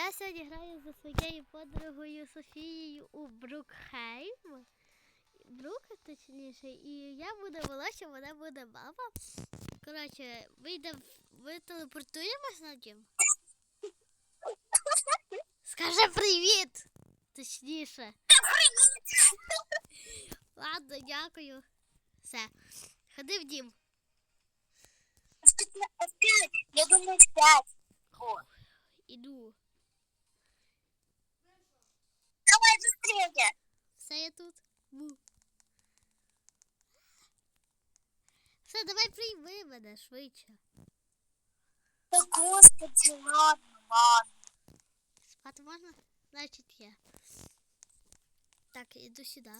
Я сьогодні граю за своєю подругою Софією у Брукхейм. Брук, точніше, і я буду волосся, вона буде мама. Коротше, ми йдемо, ми телепортуємось на дім. Скажи привіт! Точніше. Ладно, дякую. Все. Ходи в дім. Я думаю, пять. Іду. быстрее. Все я тут. Бу. Все, давай прийми мене швидше. Да господи, ладно, ладно. Спати можна? Значить є. Так, іду сюди.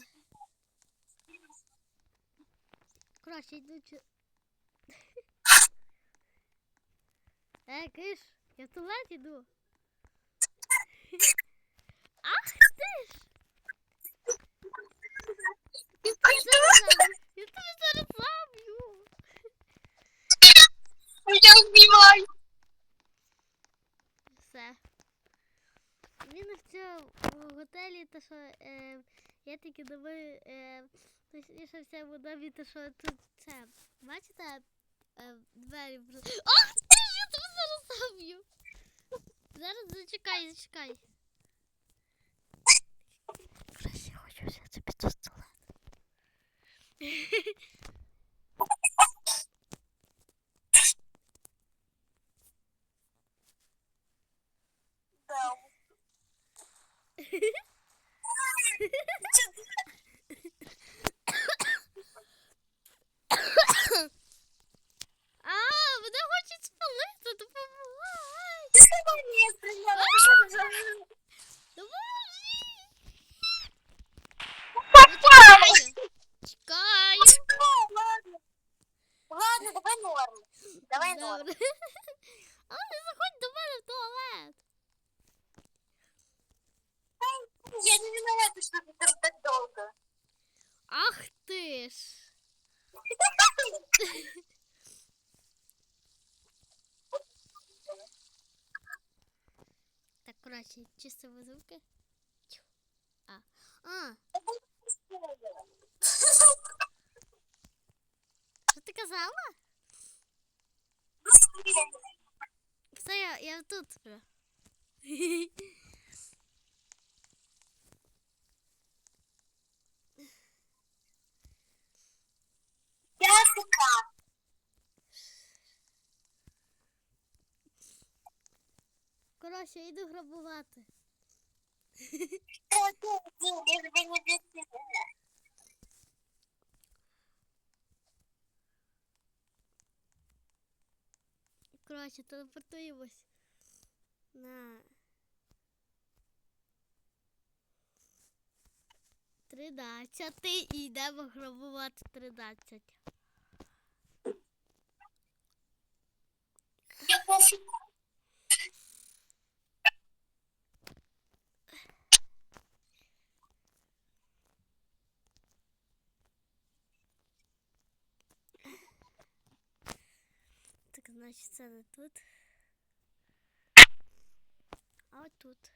Коротше, йду чу... Е, киш, я в туалет іду. Ах Ж! Я тебе зараз- Я тебе зараз заб'ю. Я убиваю. Все. Він в цьому готелі, то що е, я тільки думаю, е, точніше в цьому домі, то що тут це. Бачите? Е, двері. вр- Ах ти ж, я тебе зараз заб'ю. Зараз зачекай, зачекай. Краще хочу взяти під пістолет. Да. А, Все, я, я тут вже. Я АФК. Коротше, йду грабувати. Я тебе не бесила. Коротше, телепортуємось. На. 13 і йдемо грабувати 13. значить, це не тут. А от тут.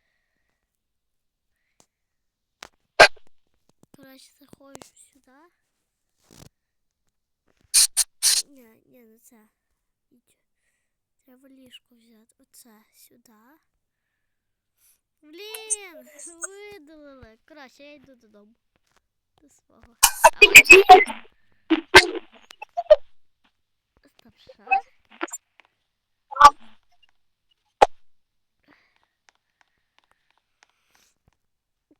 Коротше, заходжу сюди. Ні, ні, не це. Ідь. Треба ліжко взяти. Оце сюди. Блін, видалили. Коротше, я йду додому. До свого. А, Стоп, що?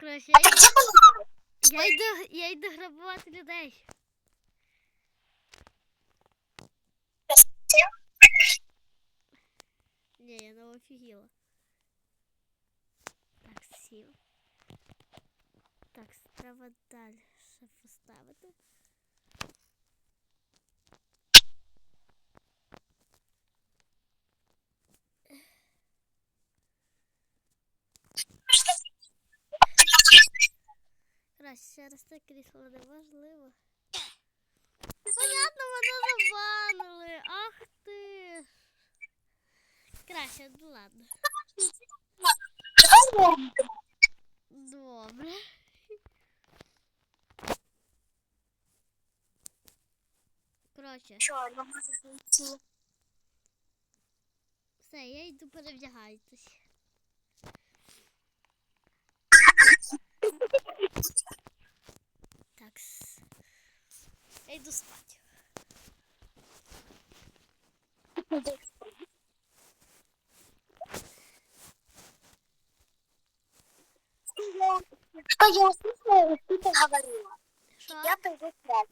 Коротше, я, йду- я йду, я йду грабувати людей. Ні, я не офігіла. Так, сів. Так, треба далі ще поставити. Краще через це крісло неважливо. Понятно, мене забанили. Ах ти. ж. Краще, ну ладно. Добре. Коротше, не можешь найти? все, я йду перевдягайтесь. Так. с- Я йду спати. Что я услышала, что ты говорила? Що? Я пойду спать.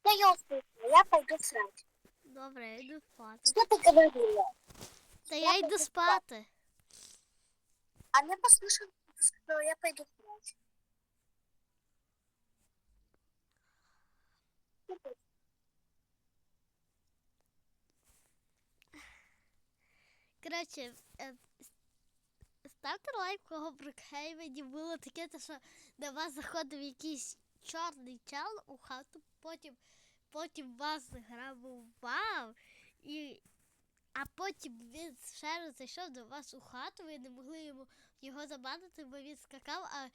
Что я услышала? Я пойду спать. Добре, я йду спати. Что ты говорила? Та я йду спати. Она послушала, что я пойду спать. Коротше, е, ставте лайк, кого Брукхейвені було таке, що до вас заходив якийсь чорний чел у хату, потім, потім вас грабував, і, а потім він ще раз зайшов до вас у хату, ви не могли йому його забанити, бо він скакав, а,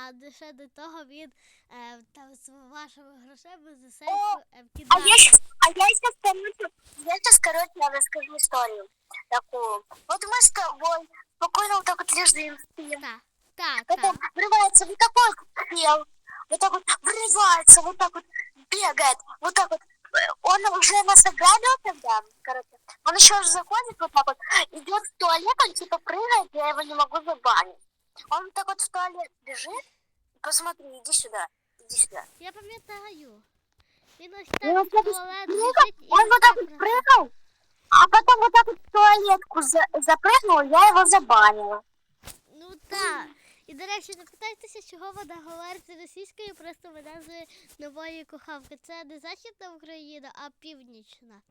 а ще до того він е, там з вашими грошима за сесію е, А кидав. я сейчас, а я сейчас, короче, я сейчас, короче, я расскажу историю такую. Вот мы с тобой спокойно вот так вот лежим, спим. Так, так, Потом так. врывается вот такой вот чел, вот так вот врывается, вот так вот бегает, вот так вот. Он уже нас ограбил тогда, короче. Он еще заходит вот так вот, идет в туалет, он типа прыгает, я его не могу забанить. Он так вот в туалет бежит. Посмотри, иди сюда, иди сюда. Я пам'ятаю. Він ось Ну, так в туалет Он вот так вот прыгал, а потом вот так вот в туалетку за- запрыгнул, я его забанила. Ну так. І, до речі, не питайтеся, чого вона говорить російською, просто вона з нової кохавки. Це не Західна Україна, а північна.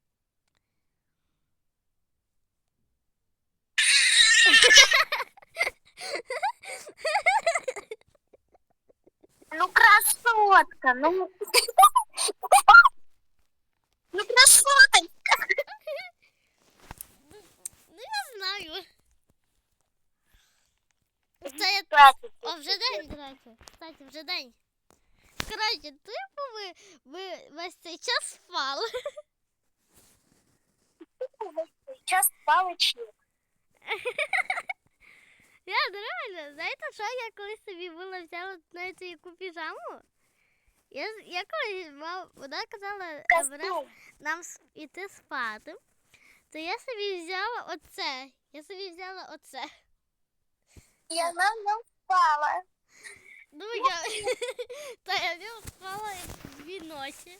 Ну, красотка, ну красоточка. Ну, я знаю. Це я... Кстати, О, вже день, до речі. Кстати, вже день. Коротше, типу ви, ви весь цей час спали. Сейчас палочник. Я реально, знаєте, що я колись собі була взяла знаєте, яку піжаму? Я, я колись мав, вона казала вона нам іти спати, то я собі взяла оце. Я собі взяла оце. Она нам спала. Ну, я, та я в ньому спала як в віносі.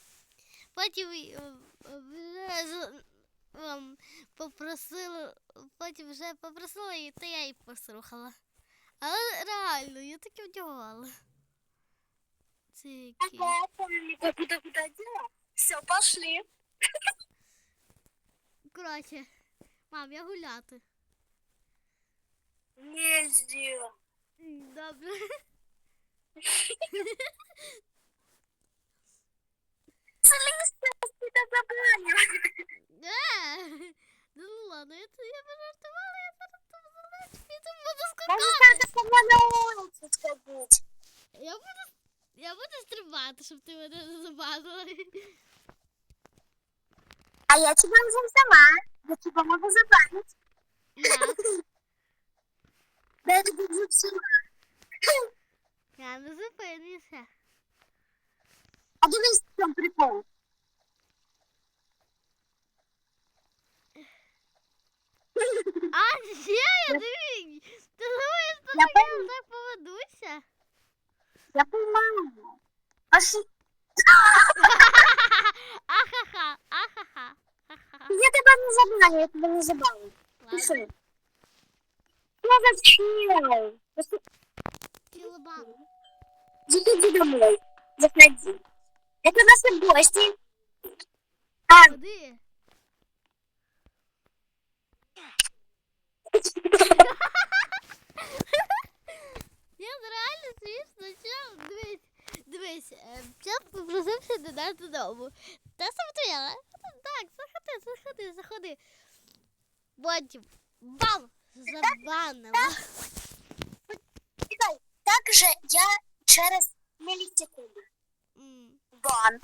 Потім е, вже з- ем, попросила, потім вже попросила її, та я її послухала. Але реально, я таки вдягала. Це які. Ага, помню, куда куда дела. Все, пошли. Коротше, мам, я гуляти. Нельзя. М, Добре. Целися, тебя забанила. Е, Ну ладно, я, я пожартувала, я зараз там залечу, і там буду Может, скакати. надо со мной на улицу сходить? Я буду, я буду стрибати, щоб ти мене не забанила. А я тебя уже сама. Я тебя могу забанить. Як? Да это будет сама. Я не зупинюся. А дивись, в чем прикол. А, ще я дивись! Ти думаєш, що Я так я так поведуся? Я понимаю. Пошли. Ахаха, ахаха, ахаха. Я тебя не забаню, я тебя не забаню. Ладно, Пиши. Я зачем? Пошли. кілобан. Заходи домой. Заходи. Это наши гости. А, Куди? Я реально смішно, чел, дивись, дивись, е, чел попросився до нас додому. Та самотуяла. Так, заходи, заходи, заходи. Потім бам! Забанила. Скаже, я через мілісекунду. М. Бан.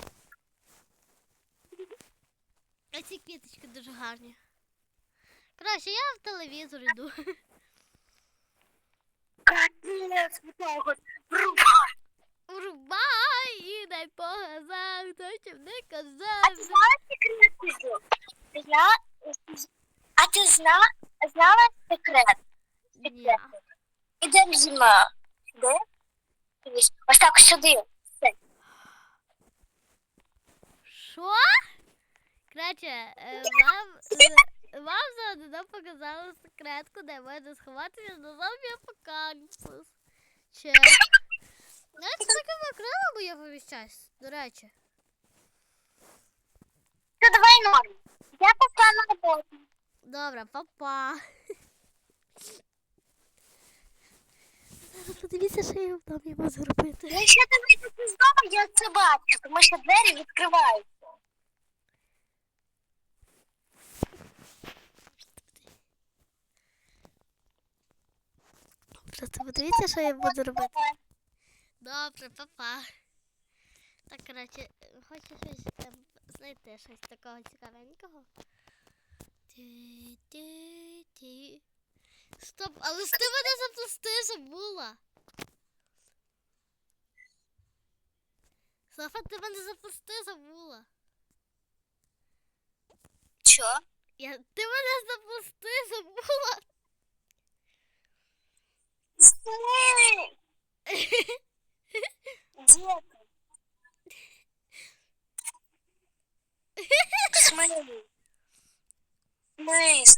А ці квіточки дуже гарні. Коротше, я в телевізор йду. Капець. Врубай. Врубай і дай по газах, хто чим не А ти знала секрет? Ти? А ти зна... знала секрет? Ні. Ідемо мною. Сюди. Ось так сюди. Що? Коротше, е, вам, з- вам заодно показали секретку, де можна сховатися до зомбі апокаліпсис. Чи... Знаєте, таке накрила, бо я до речі. Все, давай норм. Я пошла на роботу. Добре, папа. Подивіться, що я там не можу робити. Якщо ти вийдеш з дому, я це бачу, тому що двері відкриваються. Просто подивіться, що я буду робити. Добре, папа. Так, коротше, хочу щось ем, знайти щось такого цікавенького. Ті-ті-ті. Стоп, але ж ти мене заплести забула. Софа, ти мене заплести забула. Що? Я, ти мене заплести забула. Сни! Где ты? Смей. Мыс.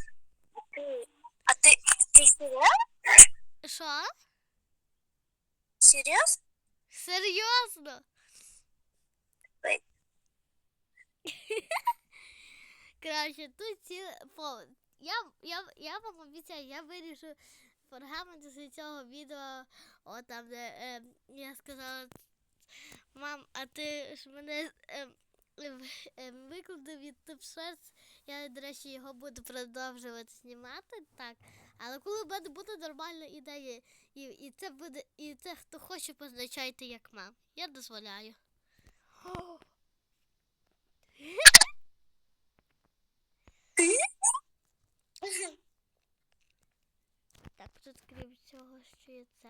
Ты... А ты... Серьезно? Що? Серьезно? Серйозно? Ой. Коротше, тут ці по я, я, я вам обіцяю, я вирішу фрагмент з цього відео, о там, де е, я сказала, мам, а ти ж мене е, е, е, викладав від Шерц, я, до речі, його буду продовжувати знімати, так. Але коли в мене буде нормальна ідея, і, і це буде, і це хто хоче, позначайте як мам. Я дозволяю. Так, тут крім цього, що є це.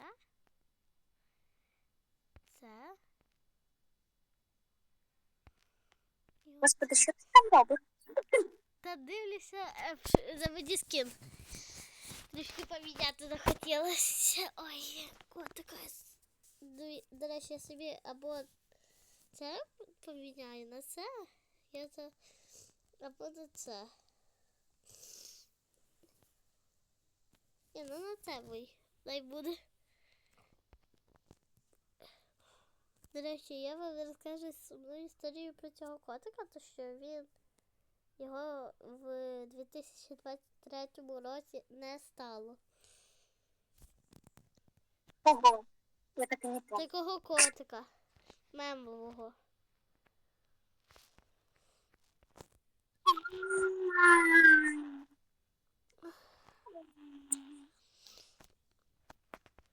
Це. Господи, що ти там робиш? Та дивлюся, е, заведи скін. Трішки поміняти захотілося. Ой, котика. До, речі, я собі або це поміняю на це. Я це або на це. Ні, ну на це бий. Дай буде. До речі, я вам розкажу сумну історію про цього котика, то що він його в 2023 році не стало. Ого. Я так і не помню. Такого котика. Мемового.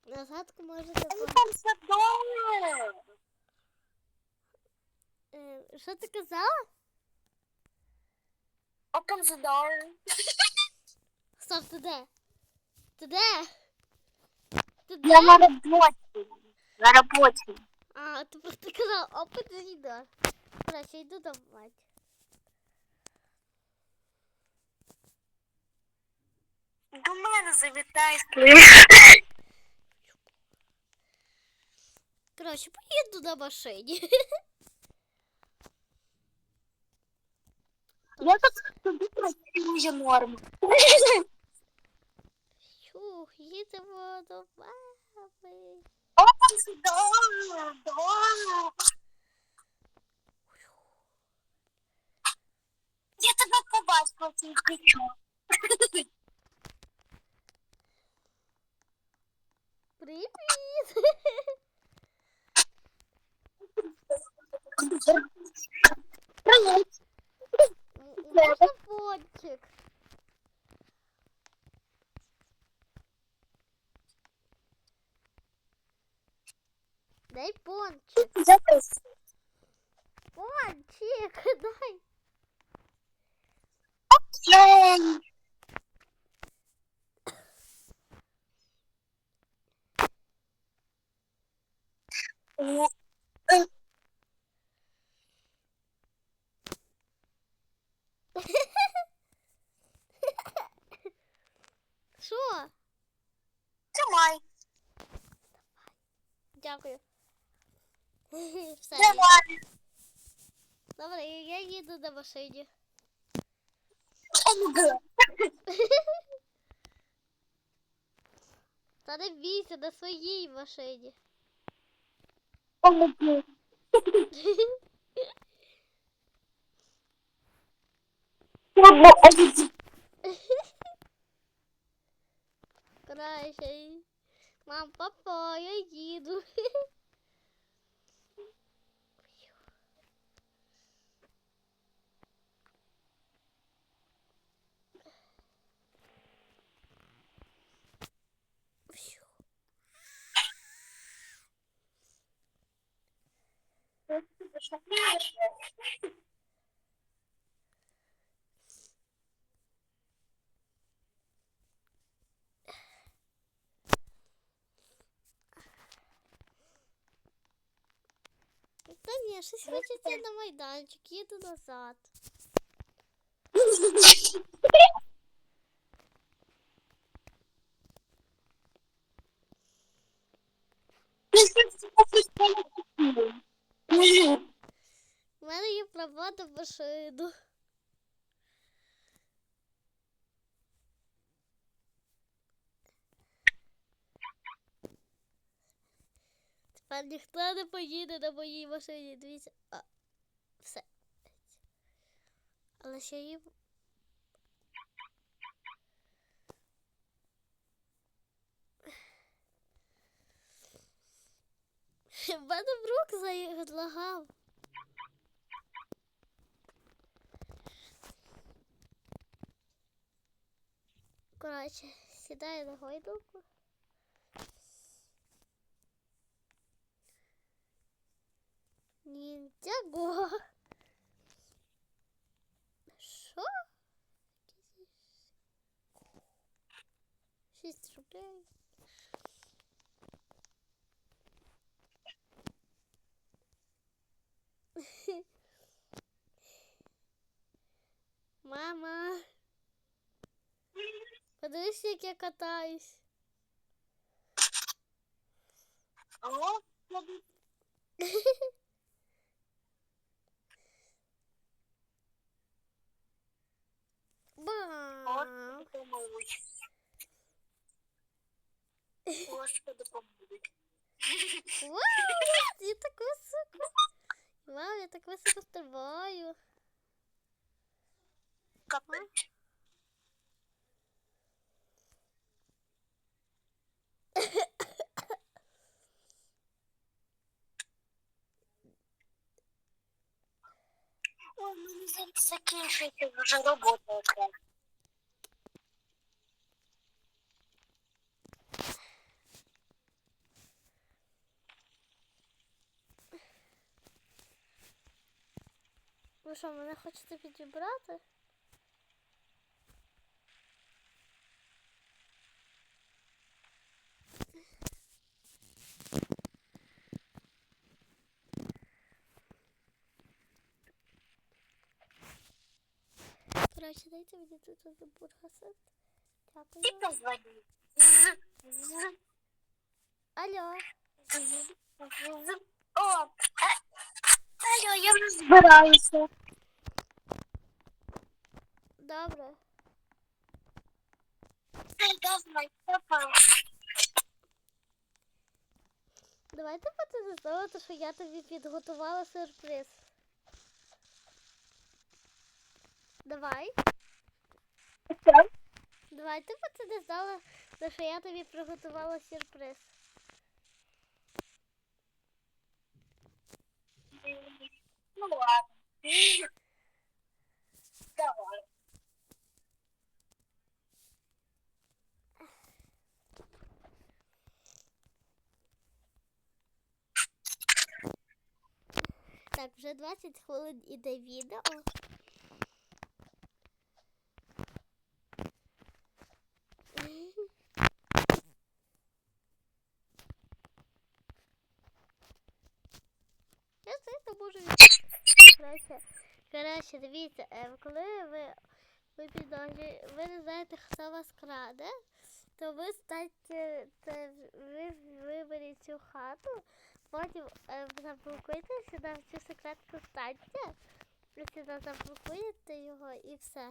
На згадку можете. Все. Е, Що ти казала? Open the door. Стоп, ти де? Ти де? Ти Я на де? роботі. На роботі. А, ти просто казала, опит не йде. Короче, йду до мать. До мене завітай. Короче, поїду на машині. Я тут тобі працюю норму. Чух, їдемо до мами. Open the door. door. Я тебе побачила, цей кричу. Привіт! Привіт. М- Можна пончик? Дай пончик. Пончик, дай. О, Що? Тримай. Дякую. Все. Тримай. Добре, я їду на машині. Та не бійся на своїй машині. Краще. Мам, папа, я їду. Та ні, щось хочеться на майданчик, їду назад. У мене є права на машину. Тепер ніхто не поїде на моїй машині. Дивіться. А, все. Але ще їм. В мене брук залагав. Коротше, сідаю на гойдалку. Ніндзяго. Що? Шість рублей. Мама. Подивись, як я катаюсь. О, Бам! Господи, помилуй. Вау, я так високо. Вау, я так високо стрибаю. Капець. Ой, в мене зараз закінчується вже робота якраз. Ви що, мене хочете підібрати? Коротше, дайте мені тут бургасет. Ти позвони. Алло. О, алло, я вже збираюся. Добре. Давай, папа. Давайте потенцювати, що я тобі підготувала сюрприз. Давай. Що? Давайте потенцювали, що я тобі приготувала сюрприз. Ну ладно. Давай. Так, вже 20 хвилин іде відео. Я це можу Коротше, коротше, дивіться, е, коли ви, ви підозрює, ви не знаєте, хто вас краде, то ви станьте, те, ви виберіть цю хату, потім е, заблокуйте сюди в цю секретку станьте, сюди заблокуєте його і все.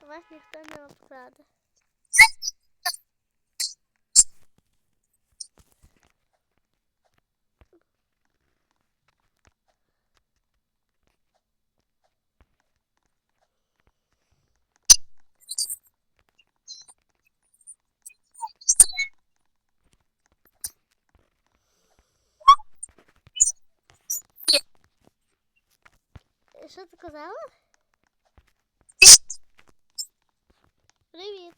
Вас ніхто не обкраде. Що ти казала? Привіт.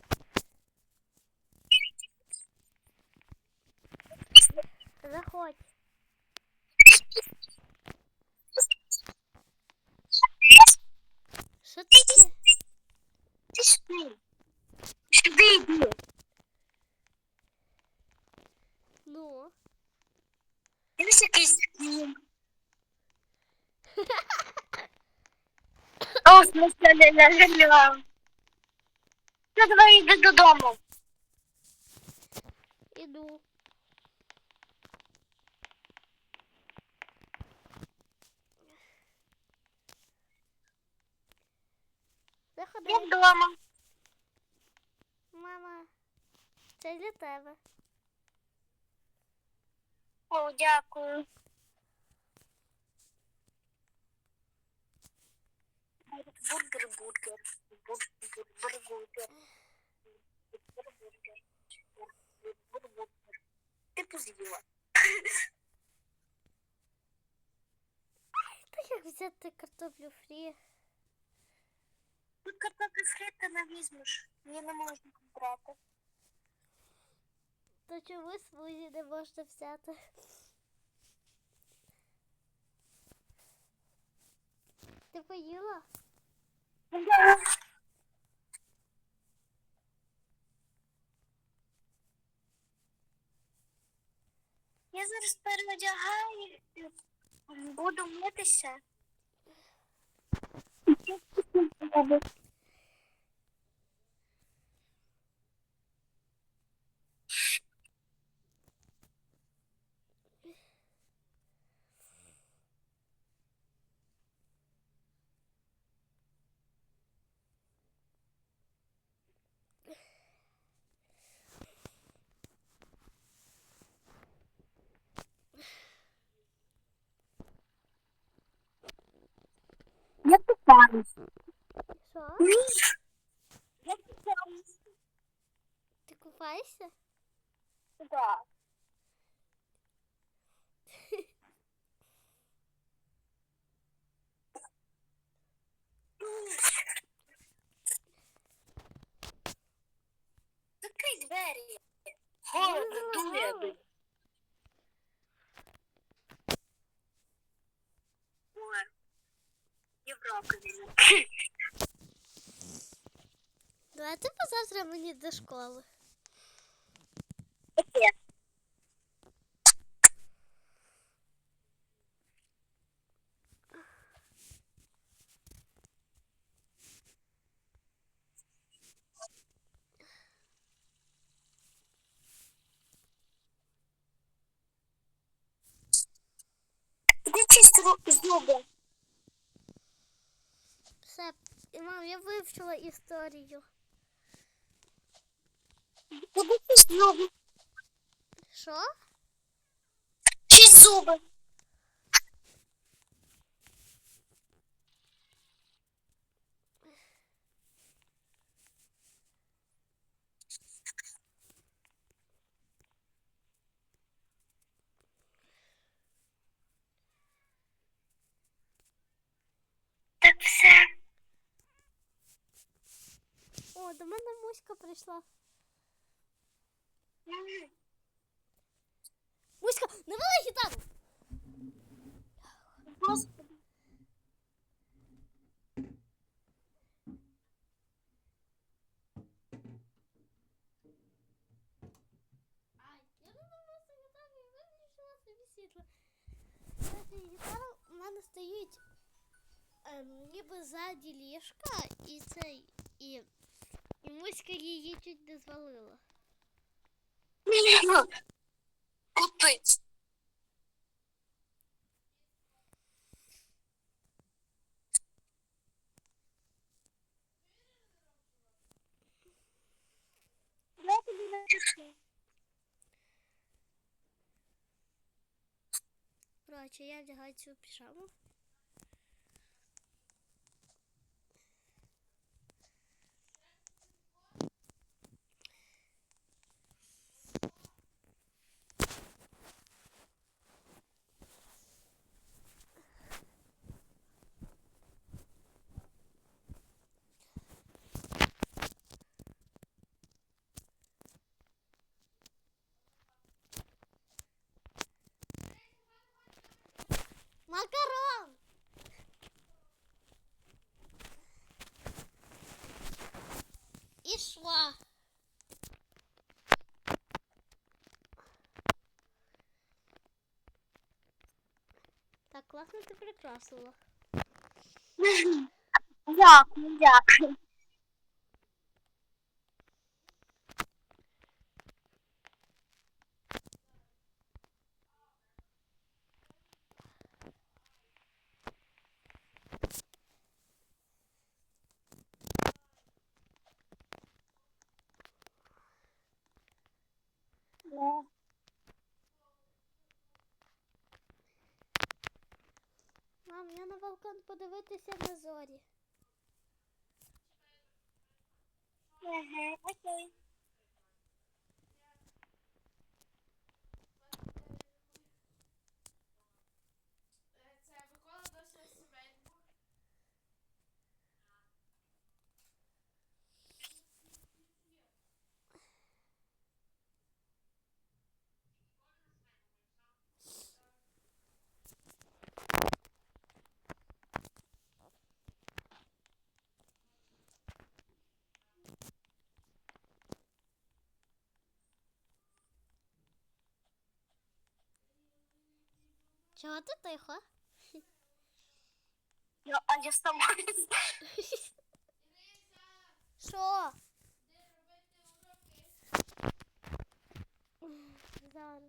Заходь. Що таке? Ти сюди. Сюди йди. Ну, В смысле, ля-ля-ля-ля. Ну, давай йди додому. іду. Я Заходи, вдома. мама. Це для тебе. О, дякую. Бургер, бургер. Бургер, бургер. Бургер. Бургер. Ти поз'їла. Та як взяти картоплю фрі? Ну, картоплю фрі ти не візьмеш. Її не можна брати. То чому смузі не можна взяти? Ти поїла? Я зараз переодягаю, буду митися. Що? Ти купаєшся? Да. Позавтра до школи. Все, мам, я вивчила історію. Іди зуби. Що? Зуби. Все. О, до мене Муська прийшла. Муська, не вели гітару! Гітара у мене стоїть ем, ніби ззаді ліжка і цей і, і муська її чуть не звалила. Купить. Я тобі напишу. Коротше, я вдягаю цю піжаму. Макарон! І шла. Так, класно ти прикрасила. Дякую, дякую. Ну, Мам, я на балкон подивитися на зорі. Ага, окей. Чого ти тихо? Я, а я сама. Що? Зараз. Зараз.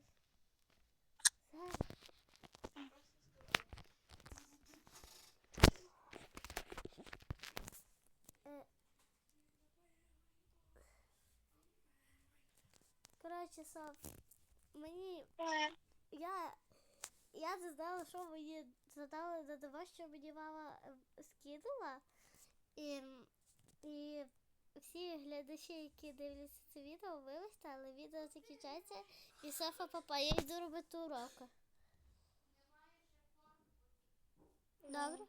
Е. Коротше, Соф, мені я, я задала, що мені задала на того, що мені мама е, скинула. І, і всі глядачі, які дивляться це відео, вибачте, але відео закінчається і Софа папа, я йду робити уроки. Добре?